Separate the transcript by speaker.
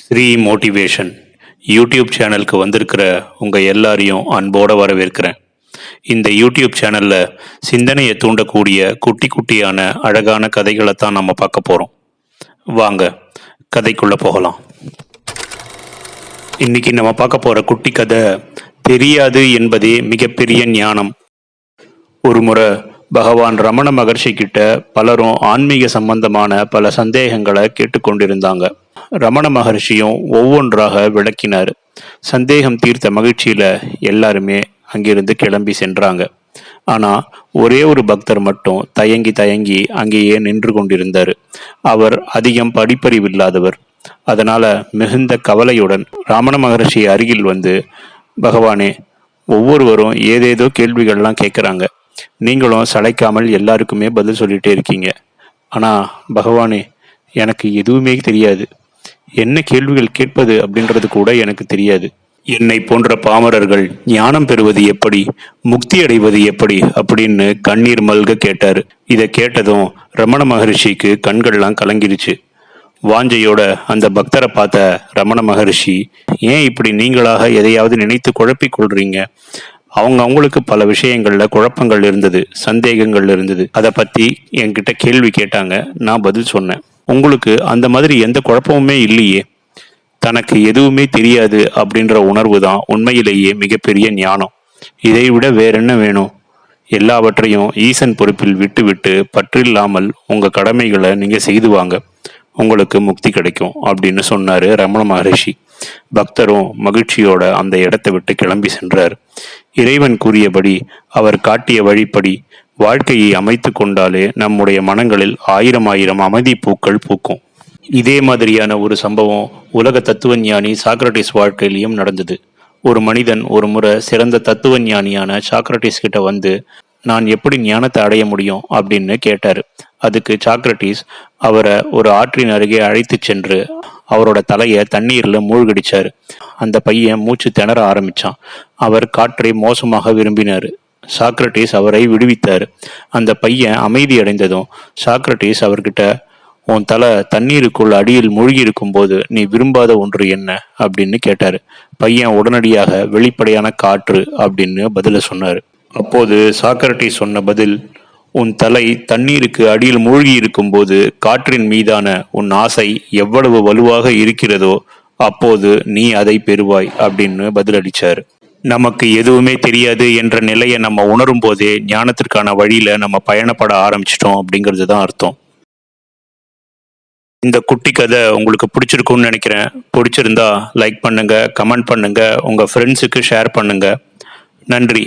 Speaker 1: Sri motivation YouTube சேனலுக்கு வந்திருக்கிற உங்கள் எல்லாரையும் அன்போடு வரவேற்கிறேன். இந்த யூடியூப் சேனலில் சிந்தனையை தூண்டக்கூடிய குட்டி குட்டியான அழகான கதைகளை தான் நம்ம பார்க்க போகிறோம் வாங்க கதைக்குள்ளே போகலாம். இன்னைக்கு நம்ம பார்க்க போகிற குட்டி கதை தெரியாது என்பதே மிகப்பெரிய ஞானம். ஒரு முறை பகவான் ரமண மகர்ஷி கிட்ட பலரும் ஆன்மீக சம்பந்தமான பல சந்தேகங்களை கேட்டுக்கொண்டிருந்தாங்க. ரமண மகர்ஷியும் ஒவ்வொன்றாக விளக்கினார். சந்தேகம் தீர்த்த மகிழ்ச்சியில எல்லாருமே அங்கிருந்து கிளம்பி சென்றாங்க. ஆனா ஒரே ஒரு பக்தர் மட்டும் தயங்கி தயங்கி அங்கேயே நின்று கொண்டிருந்தார். அவர் அதிகம் படிப்பறிவு இல்லாதவர். அதனால மிகுந்த கவலையுடன் ராமண மகர்ஷி அருகில் வந்து பகவானே ஒவ்வொருவரும் ஏதேதோ கேள்விகள்லாம் கேட்குறாங்க நீங்களும் சளைக்காமல் எல்லாருக்குமே பதில் சொல்லிட்டே இருக்கீங்க. ஆனா பகவானே எனக்கு எதுவுமே தெரியாது. என்ன கேள்விகள் கேட்பது அப்படின்றது கூட எனக்கு தெரியாது. என்னை போன்ற பாமரர்கள் ஞானம் பெறுவது எப்படி முக்தி அடைவது எப்படி அப்படின்னு கண்ணீர் மல்க கேட்டாரு. இதை கேட்டதும் ரமண மகரிஷிக்கு கண்கள்லாம் கலங்கிருச்சு. வாஞ்சையோட அந்த பக்தரை பார்த்த ரமண மகரிஷி ஏன் இப்படி நீங்களாக எதையாவது நினைத்து குழப்பிக் கொள்றீங்க? அவங்க அவங்களுக்கு பல விஷயங்கள்ல குழப்பங்கள் இருந்தது சந்தேகங்கள் இருந்தது. அதை பத்தி என்கிட்ட கேள்வி கேட்டாங்க. நான் பதில் சொன்னேன். உங்களுக்கு அந்த மாதிரி எந்த குழப்பமுமே இல்லையே. தனக்கு எதுவுமே தெரியாது அப்படின்ற உணர்வு தான் உண்மையிலேயே மிகப்பெரிய ஞானம். இதை விட வேற என்ன வேணும்? எல்லாவற்றையும் ஈசன் பொறுப்பில் விட்டுவிட்டு பற்றில்லாமல் உங்க கடமைகளை நீங்க செய்து வாங்க. உங்களுக்கு முக்தி கிடைக்கும் அப்படின்னு சொன்னாரு ரமண மகரிஷி. பக்தரும் மகிழ்ச்சியோட அந்த இடத்தை விட்டு கிளம்பி சென்றார். இறைவன் கூறியபடி அவர் காட்டிய வழிப்படி வாழ்க்கையை அமைத்து கொண்டாலே நம்முடைய மனங்களில் ஆயிரம் ஆயிரம் அமைதி பூக்கள் பூக்கும். இதே மாதிரியான ஒரு சம்பவம் உலக தத்துவஞானி சாக்ரட்டிஸ் வாழ்க்கையிலையும் நடந்தது. ஒரு மனிதன் ஒரு முறை சிறந்த தத்துவஞானியான சாக்ரட்டிஸ் கிட்ட வந்து நான் எப்படி ஞானத்தை அடைய முடியும்? அப்படின்னு கேட்டார். அதுக்கு சாக்ரட்டிஸ் அவரை ஒரு ஆற்றின் அருகே அழைத்து சென்று அவரோட தலையை தண்ணீர்ல மூழ்கடிச்சாரு. அந்த பையன் மூச்சு திணற ஆரம்பிச்சான். அவர் காற்றை மோசமாக விரும்பினாரு. சாக்ரட்டிஸ் அவரை விடுவித்தார். அந்த பையன் அமைதி அடைந்ததும் சாக்ரட்டிஸ் அவர்கிட்ட உன் தலை தண்ணீருக்குள் அடியில் மூழ்கி இருக்கும்போது நீ விரும்பாத ஒன்று என்ன? அப்படின்னு கேட்டார். பையன் உடனடியாக வெளிப்படையான காற்று அப்படின்னு பதில சொன்னார். அப்போது சாக்ரட்டிஸ் சொன்ன பதில் உன் தலை தண்ணீருக்கு அடியில் மூழ்கி இருக்கும்போது காற்றின் மீதான உன் ஆசை எவ்வளவு வலுவாக இருக்கிறதோ அப்போது நீ அதை பெறுவாய் அப்படின்னு பதிலளிச்சார். நமக்கு எதுவுமே தெரியாது என்ற நிலையை நம்ம உணரும் போதே ஞானத்திற்கான வழியில நம்ம பயணப்பட ஆரம்பிச்சிட்டோம் அப்படிங்கிறது தான் அர்த்தம். இந்த குட்டி கதை உங்களுக்கு பிடிச்சிருக்கும்னு நினைக்கிறேன். பிடிச்சிருந்தா லைக் பண்ணுங்க கமெண்ட் பண்ணுங்க உங்க ஃப்ரெண்ட்ஸுக்கு ஷேர் பண்ணுங்க. நன்றி.